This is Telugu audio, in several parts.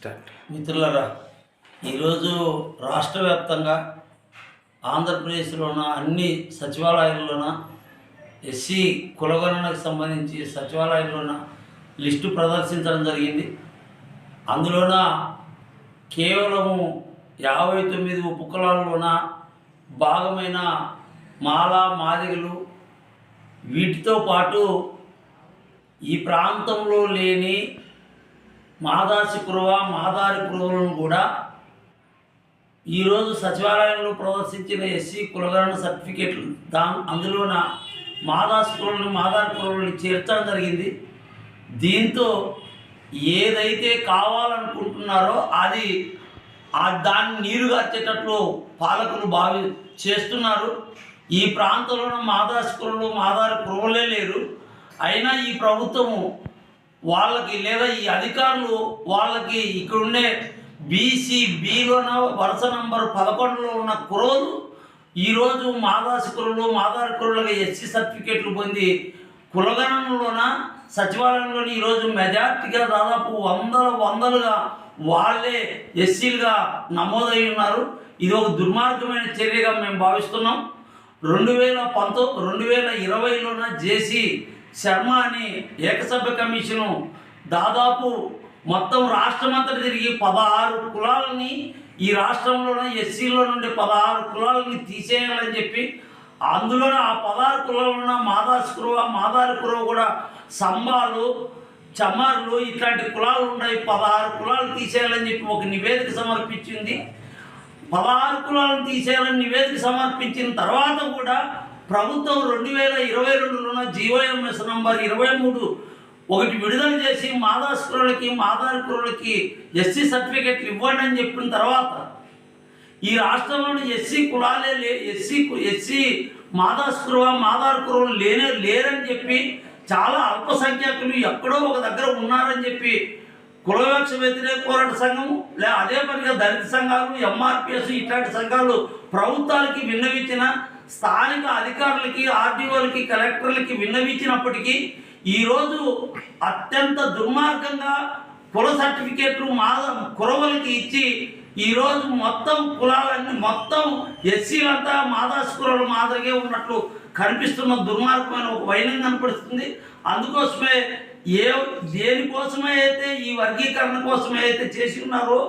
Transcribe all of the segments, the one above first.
స్టార్ట్. మిత్రులరా ఈరోజు రాష్ట్ర వ్యాప్తంగా ఆంధ్రప్రదేశ్లోన అన్ని సచివాలయాల్లోన ఎస్సీ కులగణనకు సంబంధించి సచివాలయంలోన లిస్టు ప్రదర్శించడం జరిగింది. అందులోన కేవలము యాభై తొమ్మిది ఉపకులాల్లోన భాగమైన మాల మాదిగలు వీటితో పాటు ఈ ప్రాంతంలో లేని మాదాసి కురువ మాదారి కురువులను కూడా ఈరోజు సచివాలయంలో ప్రదర్శించిన ఎస్సీ కులగరణ సర్టిఫికేట్లు. దా అందులోన మాదాసి కురువులను మాదారి కురువులను చేర్చడం జరిగింది. దీంతో ఏదైతే కావాలనుకుంటున్నారో అది ఆ దాన్ని నీరుగా గార్చేటట్లు పాలకులు భావి చేస్తున్నారు. ఈ ప్రాంతంలో మాదాసి కురవలు మాదారి కురువులే లేరు. అయినా ఈ ప్రభుత్వము వాళ్ళకి లేదా ఈ అధికారులు వాళ్ళకి ఇక్కడుండే బీసీ బిలోన వరుస నంబర్ పదకొండులో ఉన్న కురోలు ఈరోజు మాదాసి కురులు మాదారి కురులుగా ఎస్సీ సర్టిఫికేట్లు పొంది కులగణంలోన సచివాలయంలోని ఈరోజు మెజార్టీగా దాదాపు వందల వందలుగా వాళ్ళే ఎస్సీలుగా నమోదై ఉన్నారు. ఇది ఒక దుర్మార్గమైన చర్యగా మేము భావిస్తున్నాం. రెండు వేల పంతొమ్మిది రెండు వేల ఇరవైలోన జేసీ శర్మ అని ఏకసభ్య కమిషను దాదాపు మొత్తం రాష్ట్రమంతా తిరిగి పదహారు కులాలని ఈ రాష్ట్రంలోనే ఎస్సీలో నుండి పదహారు కులాలని తీసేయాలని చెప్పి అందులోనే ఆ పదహారు కులాలను మాదాస్ కురువ మాదారి కురువ కూడా సంబాలు చమార్లు ఇట్లాంటి కులాలు ఉన్నాయి. పదహారు కులాలు తీసేయాలని చెప్పి ఒక నివేదిక సమర్పించింది. పదహారు కులాలను తీసేయాలని నివేదిక సమర్పించిన తర్వాత కూడా ప్రభుత్వం రెండు వేల ఇరవై రెండులోన జీవోఎంఎస్ నంబర్ ఇరవై మూడు ఒకటి విడుదల చేసి మాదాస్ కురులకి ఎస్సీ సర్టిఫికెట్లు ఇవ్వండి అని చెప్పిన తర్వాత ఈ రాష్ట్రంలోని ఎస్సీ కులాలే లే ఎస్సీ ఎస్సీ మాదాస్ కురువ కురువులు లేనే లేరని చెప్పి చాలా అల్పసంఖ్యాకులు ఎక్కడో ఒక దగ్గర ఉన్నారని చెప్పి కులవివక్ష వ్యతిరేక పోరాట సంఘము లే అదే పనిగా దళిత సంఘాలు ఎంఆర్పిఎస్ ఇట్లాంటి సంఘాలు ప్రభుత్వాలకి విన్నవించిన స్థానిక అధికారులకి ఆర్డీఓలకి కలెక్టర్లకి విన్నవించినప్పటికీ ఈరోజు అత్యంత దుర్మార్గంగా కుల సర్టిఫికేట్లు మా కురవలకి ఇచ్చి ఈరోజు మొత్తం కులాలన్నీ మొత్తం ఎస్సీలంతా మాదాసుకురాలు మాదిరిగే మాదిరిగా ఉన్నట్లు కనిపిస్తున్న దుర్మార్గమైన ఒక వైలింగ్ కనపడుతుంది. అందుకోసమే ఏ దేనికోసమే అయితే ఈ వర్గీకరణ కోసమే అయితే చేసి ఉన్నారో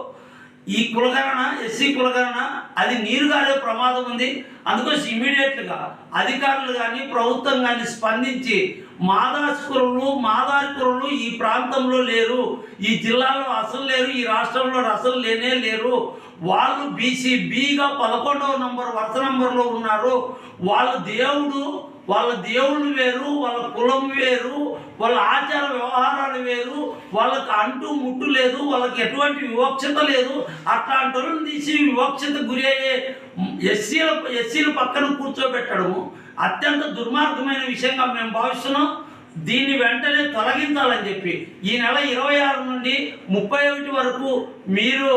ఈ కులగణన ఎస్సీ కులగణన అది నీరు గారే ప్రమాదం ఉంది. అందుకోసం ఇమీడియట్గా అధికారులు కానీ ప్రభుత్వం కానీ స్పందించి మాదాస్కురులు మాదారికురులు ఈ ప్రాంతంలో లేరు ఈ జిల్లాలో అసలు లేరు ఈ రాష్ట్రంలో అసలు లేనే లేరు. వాళ్ళు బీసీ బీగా పదకొండవ నంబర్ వరుస నంబర్లో ఉన్నారు. వాళ్ళ దేవుడు వాళ్ళ దేవుళ్ళు వేరు వాళ్ళ కులం వేరు వాళ్ళ ఆచార వ్యవహారాలు వేరు వాళ్ళకి అంటూ ముట్టు లేదు వాళ్ళకి ఎటువంటి వివక్షత లేదు. అట్లాంటి తీసి వివక్షత గురి అయ్యే ఎస్సీల ఎస్సీల పక్కన కూర్చోబెట్టడము అత్యంత దుర్మార్గమైన విషయంగా మేము భావిస్తున్నాం. దీన్ని వెంటనే తొలగించాలని చెప్పి ఈ నెల ఇరవై ఆరు నుండి ముప్పై ఒకటి వరకు మీరు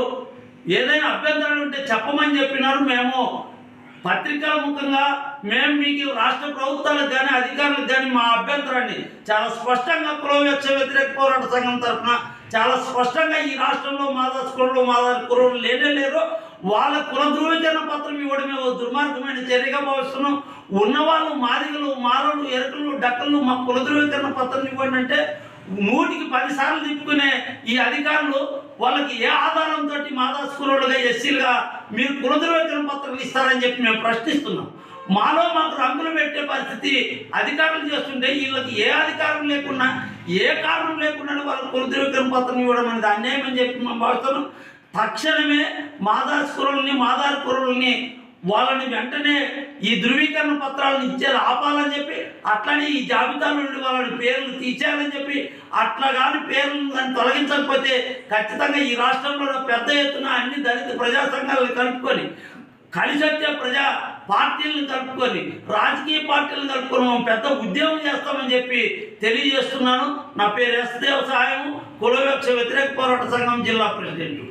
ఏదైనా అభ్యంతరాలు ఉంటే చెప్పమని చెప్పినారు. మేము పత్రికల ముఖంగా మేము మీకు రాష్ట్ర ప్రభుత్వాలకు కానీ అధికారులకు కానీ మా అభ్యంతరాన్ని చాలా స్పష్టంగా కులవివక్ష వ్యతిరేక పోరాట సంఘం తరఫున చాలా స్పష్టంగా ఈ రాష్ట్రంలో మాదాస్ కులంలో మాదాస్ కులం లేనే లేరు వాళ్ళ కుల ధృవీకరణ పత్రం ఇవ్వడమే ఓ దుర్మార్గమైన చర్యగా భావిస్తున్నాం. ఉన్నవాళ్ళు మాదిగలు మారలు ఎరకలు డక్కలు మా కుల ధృవీకరణ పత్రం ఇవ్వండి అంటే నూటికి పదిసార్లు తిప్పుకునే ఈ అధికారులు వాళ్ళకి ఏ ఆధారంతో మాదాస్ కులంగా ఎస్సీలుగా మీరు కుల ధృవీకరణ పత్రాలు ఇస్తారని చెప్పి మేము ప్రశ్నిస్తున్నాం. మాలో మాకు రంగులు పెట్టే పరిస్థితి అధికారులు చేస్తుంటే వీళ్ళకి ఏ అధికారం లేకున్నా ఏ కారణం లేకుండా వాళ్ళకు కుల ధృవీకరణ పత్రం ఇవ్వడం అనేది అన్యాయం అని చెప్పి మేము భావిస్తున్నాం. తక్షణమే మాదాస్ కురుల్ని మాదార్ కురుల్ని వాళ్ళని వెంటనే ఈ ధృవీకరణ పత్రాలను ఇచ్చేది ఆపాలని చెప్పి అట్లనే ఈ జాబితాలో నుండి వాళ్ళని పేర్లు తీసేయాలని చెప్పి అట్లా కానీ పేర్లను కానీ తొలగించకపోతే ఖచ్చితంగా ఈ రాష్ట్రంలో పెద్ద ఎత్తున అన్ని దళిత ప్రజా సంఘాలను కలుపుకొని కలిసి వచ్చే ప్రజా పార్టీలను కలుపుకొని రాజకీయ పార్టీలను కలుపుకొని మేము పెద్ద ఉద్యమం చేస్తామని చెప్పి తెలియజేస్తున్నాను. నా పేరు ఎస్ దేవ సహాయం వ్యతిరేక పోరాట సంఘం జిల్లా ప్రెసిడెంట్.